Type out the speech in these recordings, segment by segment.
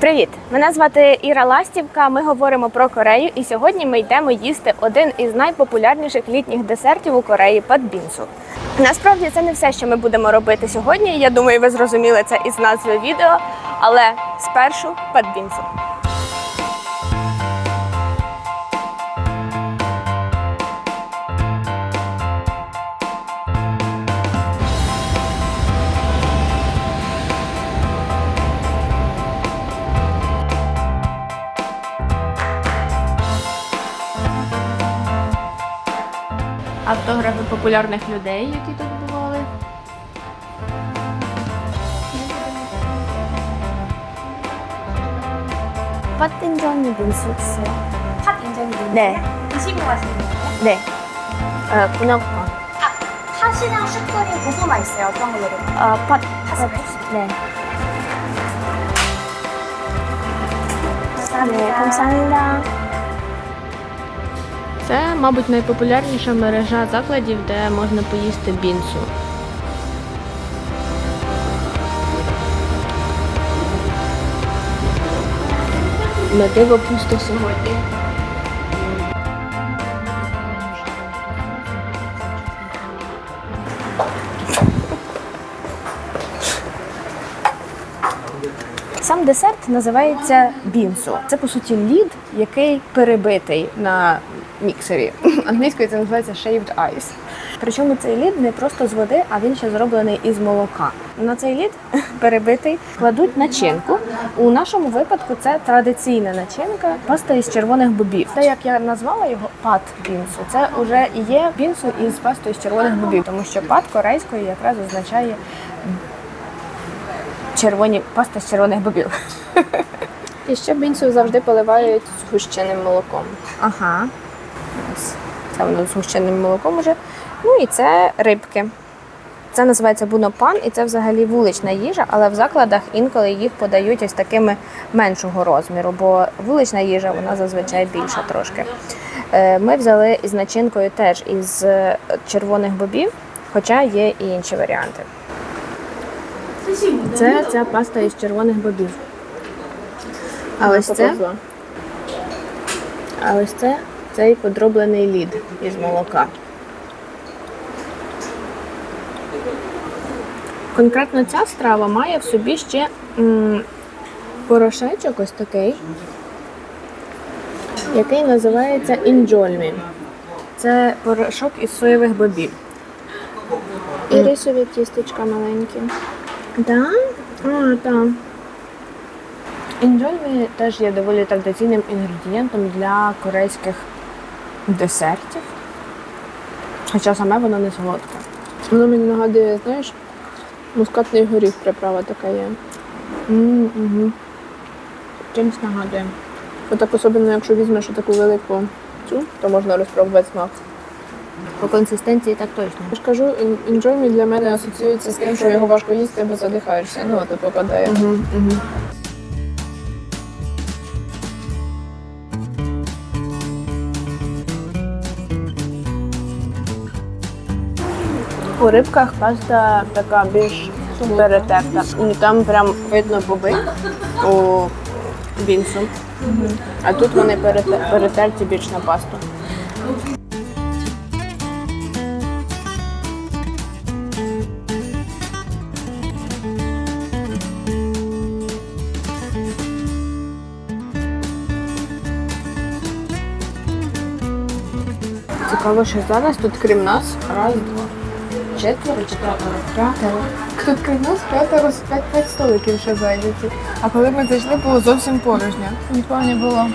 Привіт! Мене звати Іра Ластівка. Ми говоримо про Корею, і сьогодні ми йдемо їсти один із найпопулярніших літніх десертів у Кореї падбінсу. Насправді це не все, що ми будемо робити сьогодні. Я думаю, ви зрозуміли це із назви відео. Але спершу патбінсу. Автографи популярних людей, які тут бували. 팥 인절미 빙수 있어요. 팥 인절미 네. 드시고 가시는 거예요? 네. 어, 분홍빵. 팥이랑 슈크림 고구마 있어요. 어떤 걸로 드릴까요? 어, 팥. 팥을 네. 감사합니다. 네, 감사합니다. Це, мабуть, найпопулярніша мережа закладів, де можна поїсти бінсу. На диво пусто сьогодні. Сам десерт називається бінсу. Це по суті лід, який перебитий на міксері. Англійською це називається shaved ice. Причому цей лід не просто з води, а він ще зроблений із молока. На цей лід перебитий кладуть начинку. У нашому випадку це традиційна начинка, паста із червоних бобів. Те, як я назвала його пат бінсу, це вже є бінсу із пастою з червоних бобів, тому що пат корейською якраз означає червоні паста з червоних бобів. І ще бінцю завжди поливають згущеним молоком. Ага. Ось. Це воно з гущеним молоком уже. Ну і це рибки. Це називається бунопан, і це взагалі вулична їжа, але в закладах інколи їх подають ось такими меншого розміру, бо вулична їжа вона зазвичай більша трошки. Е, Ми взяли із начинкою теж із е, червоних бобів, хоча є і інші варіанти. Це ця паста із червоних бобів. А ось це а ось це цей подроблений лід із молока. Конкретно ця страва має в собі ще м, порошечок ось такий, який називається інджольмі. Це порошок із соєвих бобів. І рисові тістечка маленькі. Так? А, так. Інджольмі теж є доволі традиційним інгредієнтом для корейських десертів. Хоча саме воно не солодке. Воно мені нагадує, знаєш, мускатний горіх приправа така є. Угу. Чимось нагадує. Отак особливо, якщо візьмеш таку велику цю, то можна розпробувати смак. По консистенції так точно. Я ж кажу, ін- інджоймі для мене асоціюється з тим, що його важко їсти, бо задихаєшся. Ну, а тут попадає. Угу, угу. У рибках паста така більш перетерта. І там прям видно боби у бінсу. А тут вони перетерті більш на пасту. Цікаво, що зараз тут крім нас раз, два, четверо, четверо, п'ятеро. Тут крім нас п'ятеро, п'ять, п'ять столиків ще зайняті. А коли ми зайшли, було зовсім порожньо. Нікого не було.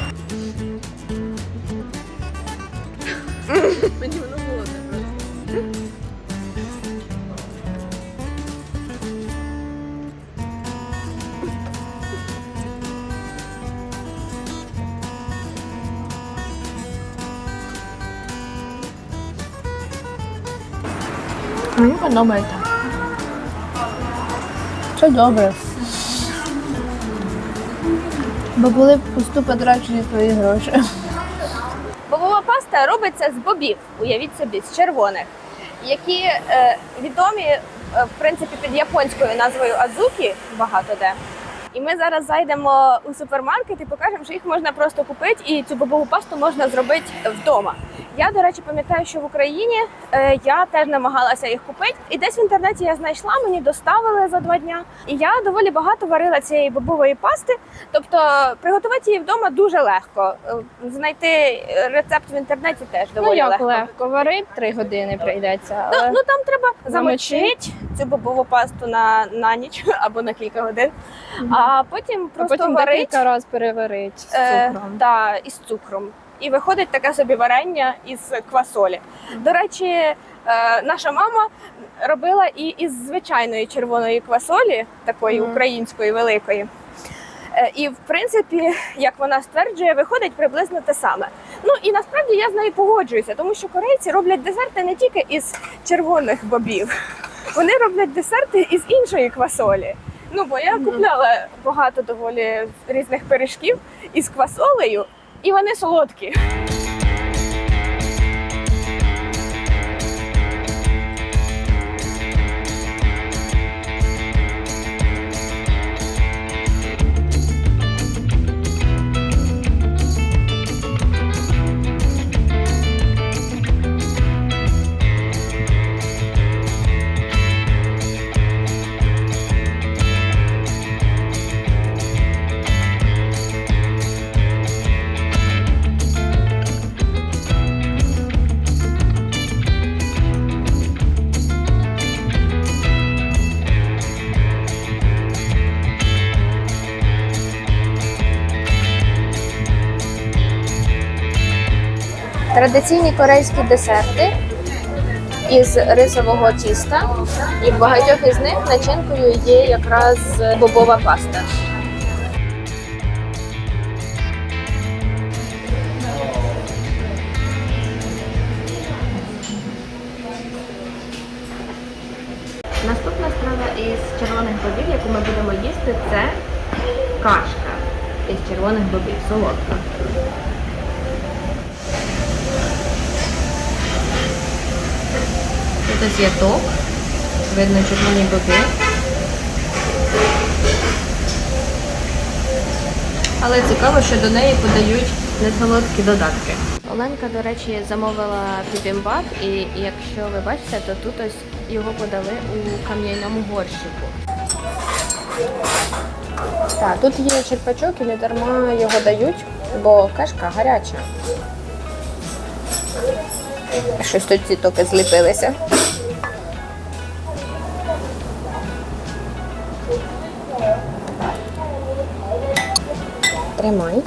Мені подобається. Це добре. Бо були пусту потрачені твої гроші. Бобова паста робиться з бобів, уявіть собі, з червоних, які е, відомі е, в принципі під японською назвою азукі багато де. І ми зараз зайдемо у супермаркет і покажемо, що їх можна просто купити, і цю бобову пасту можна зробити вдома. Я, до речі, пам'ятаю, що в Україні е, я теж намагалася їх купити. І десь в інтернеті я знайшла, мені доставили за два дня. І я доволі багато варила цієї бобової пасти. Тобто приготувати її вдома дуже легко. Е, Знайти рецепт в інтернеті теж Ну доволі як легко. легко, варить три години прийдеться. Ну, Але... ну там треба замочити цю бобову пасту на, на ніч або на кілька годин, а потім а просто потім варить декілька разів переварить з е, цукром. із цукром. І виходить таке собі варення із квасолі. До речі, е, наша мама робила і із звичайної червоної квасолі, такої української великої. Е, І в принципі, як вона стверджує, виходить приблизно те саме. Ну і насправді я з нею погоджуюся, тому що корейці роблять десерти не тільки із червоних бобів, вони роблять десерти із іншої квасолі. Ну бо я купляла багато доволі різних пиріжків із квасолею, і вони солодкі. Традиційні корейські десерти із рисового тіста, і в багатьох із них начинкою є якраз бобова паста. Наступна страва із червоних бобів, яку ми будемо їсти, це кашка із червоних бобів, солодка. Тут є ток, видно червоні боби. Але цікаво, що до неї подають несолодкі додатки. Оленка, до речі, замовила бібімбап, і якщо ви бачите, то тут ось його подали у кам'яному горщику. Так, тут є черпачок і не дарма його дають, бо кашка гаряча. Щось тут ці токи зліпилися. Тримай.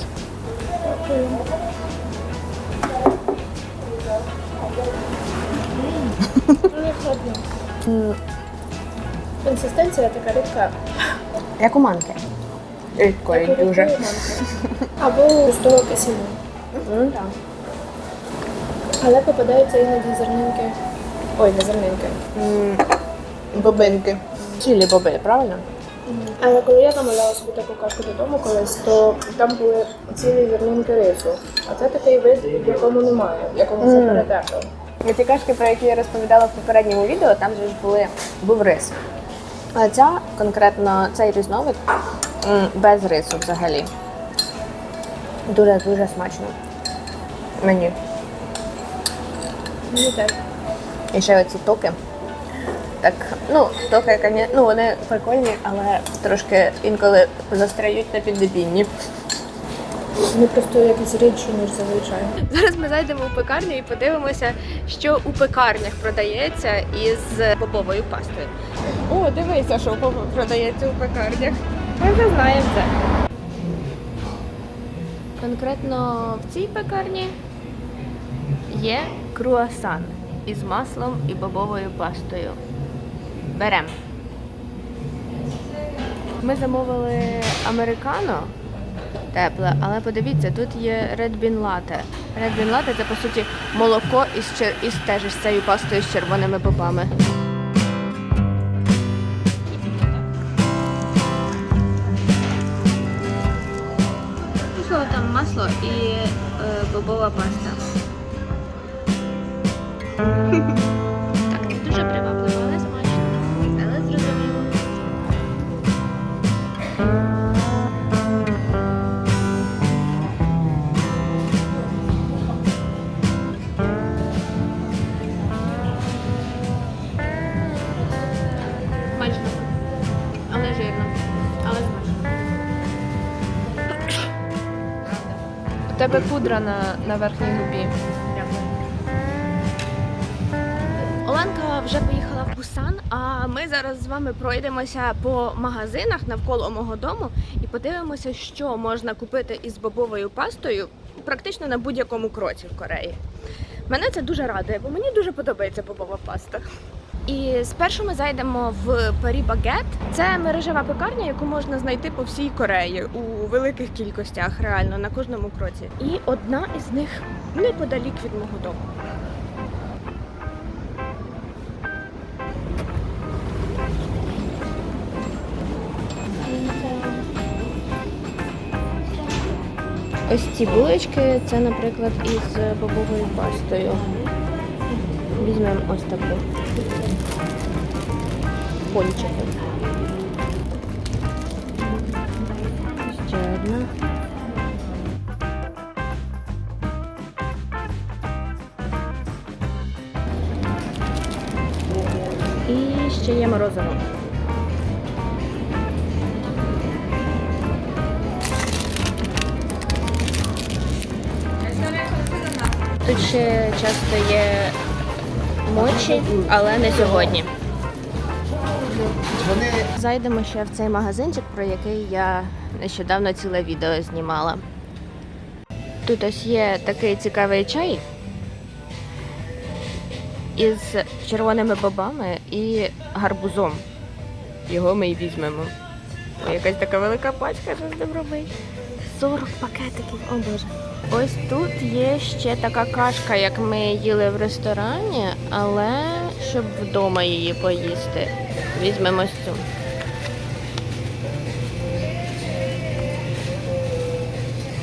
Консистенція така рідка. Як у манки. Рідкої дуже. Або густого кисіну. Але попадаються іноді зернинки. Ой, не зернинки. Бобинки. Чилі боби, правильно? Але коли я замовляла собі таку кашку додому колись, то там були цілі зернинки рису. А це такий вид, в якому немає, в якому все перетерто. Ці кашки, про які я розповідала в попередньому відео, там же ж були був рис. А ця конкретно цей різновид м, без рису взагалі. Дуже дуже смачно. Мені. Мені теж. І ще оці токи. Так, ну, токи, ну, вони прикольні, але трошки інколи застряють на піддебінні. Вони просто якісь рідші, ніж зазвичай. Зараз ми зайдемо у пекарню і подивимося, що у пекарнях продається із бобовою пастою. О, дивися, що продається у пекарнях. Ми вже знаємо це. Конкретно в цій пекарні є круасан із маслом і бобовою пастою. Беремо. Ми замовили американо тепле, але подивіться, тут є Red Bean Latte. Red Bean Latte – це по суті молоко із, чер... із теж із цією пастою з червоними бобами. Там масло і е, бобова паста. Так, не дуже привабливо, але смачно. Але зрозуміло. Смачно. Але жирно. Але смачно. У тебе пудра на, на верхній губі. Вже поїхала в Бусан, а ми зараз з вами пройдемося по магазинах навколо мого дому і подивимося, що можна купити із бобовою пастою практично на будь-якому кроці в Кореї. Мене це дуже радує, бо мені дуже подобається бобова паста. І спершу ми зайдемо в Парі Багет. Це мережева пекарня, яку можна знайти по всій Кореї у великих кількостях, реально на кожному кроці. І одна із них неподалік від мого дому. Ось ці булочки, це, наприклад, із бобовою пастою. Візьмемо ось таку. Пончики. Ще одна. І ще є морозиво. Тут ще часто є мочі, але не сьогодні. Зайдемо ще в цей магазинчик, про який я нещодавно ціле відео знімала. Тут ось є такий цікавий чай із червоними бобами і гарбузом. Його ми й візьмемо. Ой, якась така велика пачка, що з ним робити? 40 пакетиків, о боже. Ось тут є ще така кашка, як ми їли в ресторані, але щоб вдома її поїсти. Візьмемо ось цю.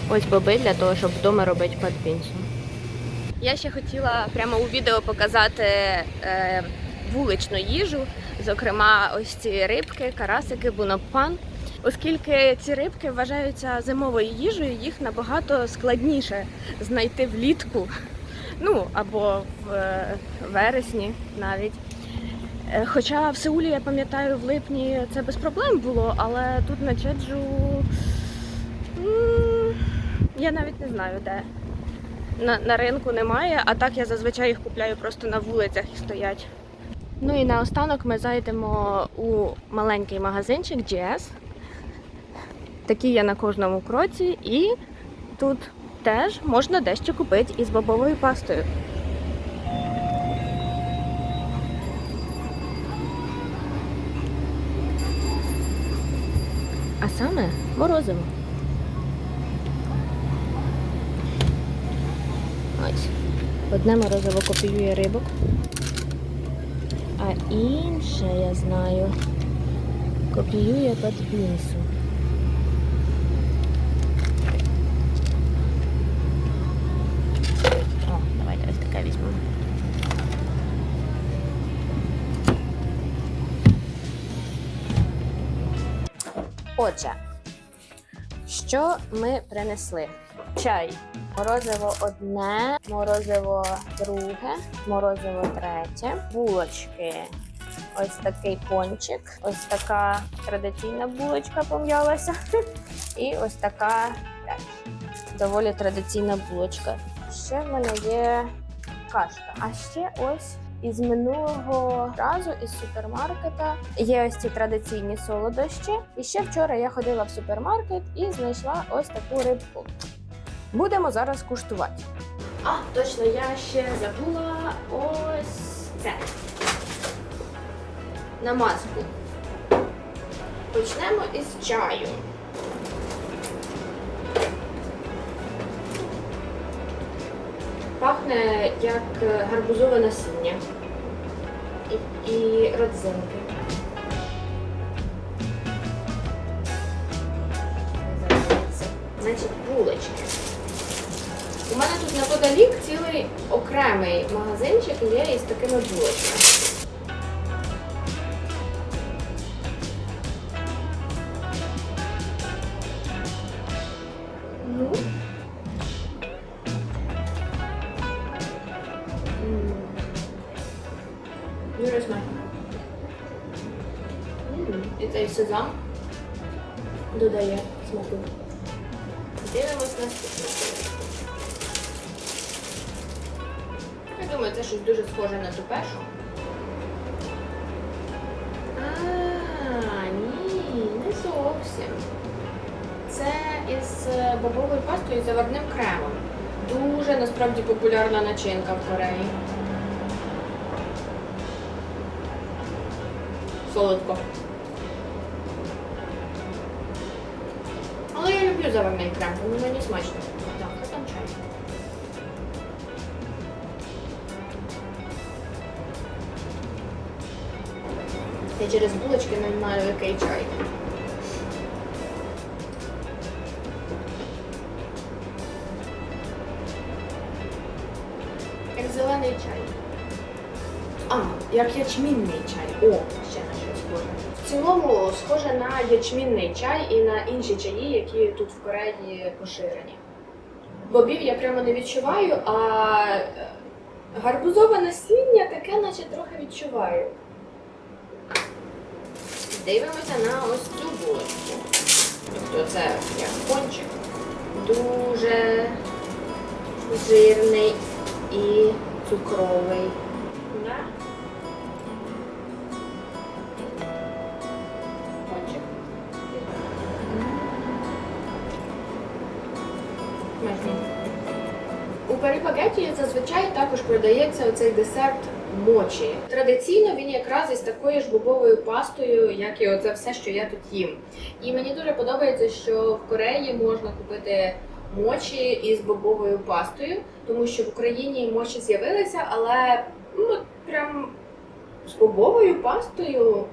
Ось боби для того, щоб вдома робити подпінцю. Я ще хотіла прямо у відео показати е, вуличну їжу, зокрема, ось ці рибки, карасики, бунопан. Оскільки ці рибки вважаються зимовою їжею, їх набагато складніше знайти влітку, ну або в е, вересні навіть. Е, Хоча в Сеулі, я пам'ятаю, в липні це без проблем було, але тут на Чеджу я навіть не знаю де. На, на ринку немає, а так я зазвичай їх купляю просто на вулицях і стоять. Ну і наостанок ми зайдемо у маленький магазинчик GS. Такі є на кожному кроці, і тут теж можна дещо купити із бобовою пастою. А саме морозиво. Ось. Одне морозиво копіює рибок, а інше, я знаю, копіює подбінсу. Отже, що ми принесли? Чай. Морозиво одне, морозиво друге, морозиво третє, булочки. Ось такий пончик, ось така традиційна булочка пом'ялася. І ось така теж доволі традиційна булочка. Ще в мене є кашка. А ще ось із минулого разу із супермаркета є ось ці традиційні солодощі. І ще вчора я ходила в супермаркет і знайшла ось таку рибку. Будемо зараз куштувати. А, точно, я ще забула ось це. Намазку. Почнемо із чаю. Пахне як гарбузове насіння і, родзинки. Значить, булочки. У мене тут неподалік цілий окремий магазинчик є із такими булочками. сезам додає смаку. Дивимось наступне. Я думаю, це щось дуже схоже на ту першу. А, ні, не зовсім. Це із е, бобовою пастою з заварним кремом. Дуже насправді популярна начинка в Кореї. Солодко. Заварний крем, тому мені смачно. Так, це там чай. Я через булочки не знаю, який чай. Як зелений чай. А, як ячмінний чай. О, В цілому схоже на ячмінний чай і на інші чаї, які тут в Кореї поширені. Бобів я прямо не відчуваю, а е, гарбузове насіння таке, наче трохи відчуваю. Дивимося на ось цю булочку. Тобто це як пончик. Дуже жирний і цукровий. Продається оцей десерт мочі. Традиційно він якраз із такою ж бобовою пастою, як і оце все, що я тут їм. І мені дуже подобається, що в Кореї можна купити мочі із бобовою пастою, тому що в Україні мочі з'явилися, але ну прям з бобовою пастою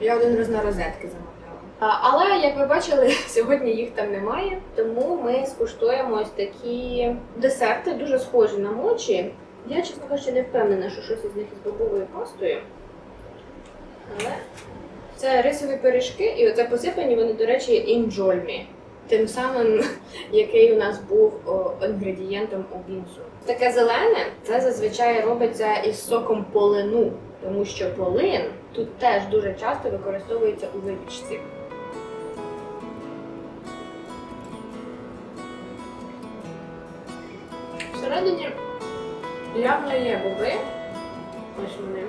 я один раз на розетки замовляла. Але як ви бачили, сьогодні їх там немає, тому ми скуштуємо ось такі десерти, дуже схожі на мочі. Я, чесно кажучи, не впевнена, що щось із них із бобовою пастою. Але це рисові пиріжки, і оце посипані вони, до речі, інджольмі. Тим самим, який у нас був інгредієнтом у бінсу. Таке зелене це зазвичай робиться із соком полину, тому що полин тут теж дуже часто використовується у випічці. Всередині явно є боби. Ось вони.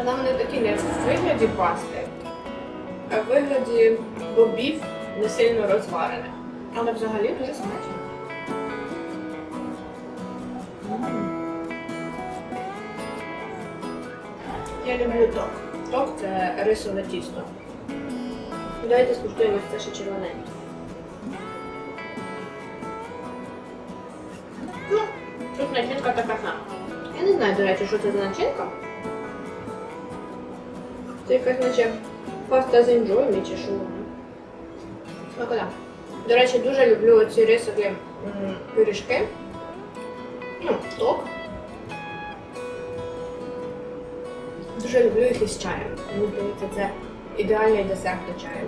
Але вони такі не в вигляді пасти, а в вигляді бобів не сильно розварених. Але взагалі дуже смачно. Я люблю ток. Ток це рисове тісто. Давайте скуштуємо це ще червоненьке. Начинка така сама. Я не знаю, до речі, що це за начинка. Це якась наче паста з інджойми чи що. Смакота. До речі, дуже люблю ці рисові пиріжки. Ну, ток. Дуже люблю їх із чаєм. Мені здається, це ідеальний десерт до чаю.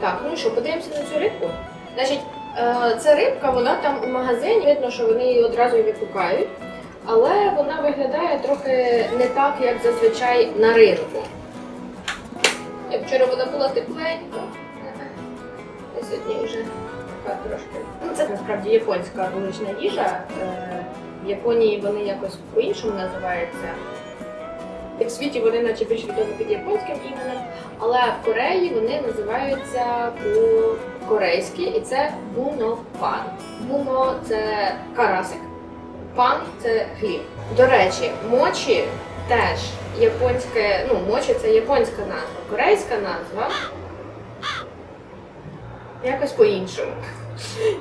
Так, ну що, подивимося на цю рибку. Значить, е, ця рибка, вона там у магазині, видно, що вони її одразу і випікають, але вона виглядає трохи не так, як зазвичай на ринку. Як вчора вона була тепленька, а сьогодні вже така трошки. Ну, це насправді японська вулична їжа. Е, В Японії вони якось по-іншому називаються. В світі вони наче більш відомі під японським іменем, але в Кореї вони називаються по-корейськи, і це буно-пан. Буно це карасик, пан це хліб. До речі, мочі теж японське, ну, мочі це японська назва, корейська назва. Якось по-іншому.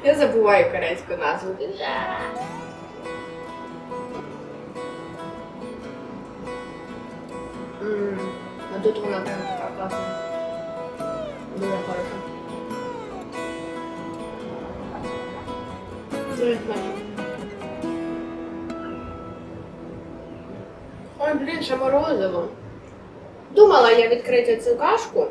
Я забуваю корейську назву. А тут вона прям така класна. Дуже хороша. Ой, блін, ще морозиво. Думала я відкрити цю кашку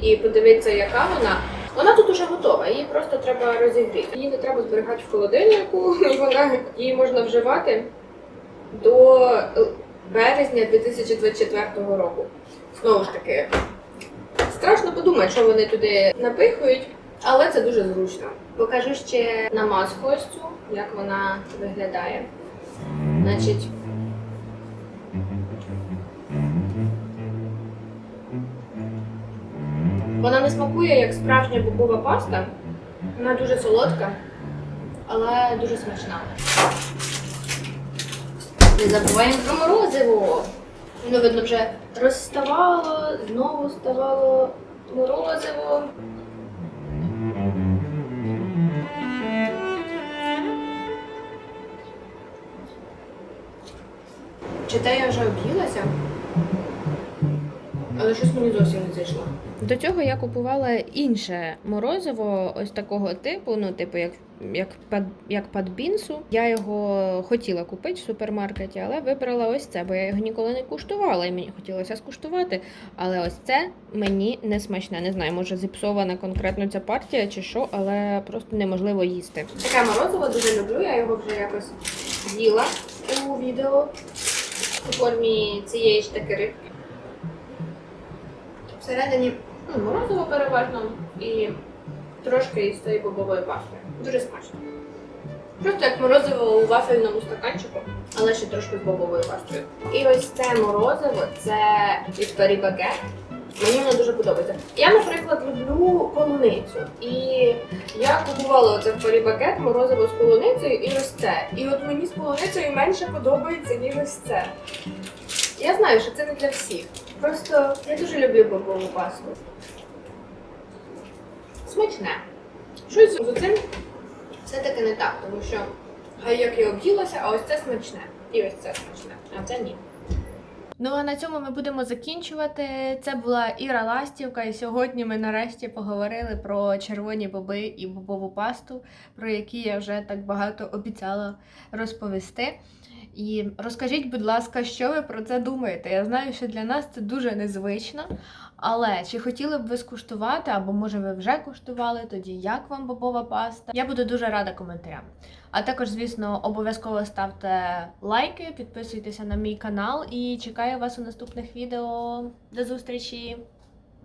і подивитися, яка вона. Вона тут уже готова, її просто треба розігріти. Її не треба зберігати в холодильнику, вона її можна вживати до березня 2024 року. Знову ж таки, страшно подумати, що вони туди напихують. Але це дуже зручно. Покажу ще намазку ось цю, як вона виглядає. Значить. Вона не смакує як справжня бобова паста. Вона дуже солодка, але дуже смачна. Не забуваємо про морозиво. Воно, видно, вже розставало, знову ставало морозиво. Чи те я вже об'їлася? Але щось мені зовсім не зайшло. До цього я купувала інше морозиво, ось такого типу, ну, типу, як, як, пад, як падбінсу. Я його хотіла купити в супермаркеті, але вибрала ось це, бо я його ніколи не куштувала, і мені хотілося скуштувати. Але ось це мені не смачне. Не знаю, може зіпсована конкретно ця партія чи що, але просто неможливо їсти. Таке морозиво дуже люблю, я його вже якось їла у відео у формі цієї ж таки рибки. Всередині ну, морозиво переважно і трошки із тої бобової пасти. Дуже смачно. Просто як морозиво у вафельному стаканчику, але ще трошки з бобовою вафлею. І ось це морозиво це від Багет. Мені воно дуже подобається. Я, наприклад, люблю полуницю. І я купувала оце в Парі Багет морозиво з полуницею і ось це. І от мені з полуницею менше подобається, ніж ось це. Я знаю, що це не для всіх. Просто я дуже люблю бобову пасту. Смачне. Щось з цим все-таки не так, тому що хай як я об'їлася, а ось це смачне. І ось це смачне, а це ні. Ну а на цьому ми будемо закінчувати. Це була Іра Ластівка, і сьогодні ми нарешті поговорили про червоні боби і бобову пасту, про які я вже так багато обіцяла розповісти. І розкажіть, будь ласка, що ви про це думаєте? Я знаю, що для нас це дуже незвично. Але чи хотіли б ви скуштувати, або може ви вже куштували, тоді як вам бобова паста? Я буду дуже рада коментарям. А також, звісно, обов'язково ставте лайки, підписуйтеся на мій канал і чекаю вас у наступних відео. До зустрічі!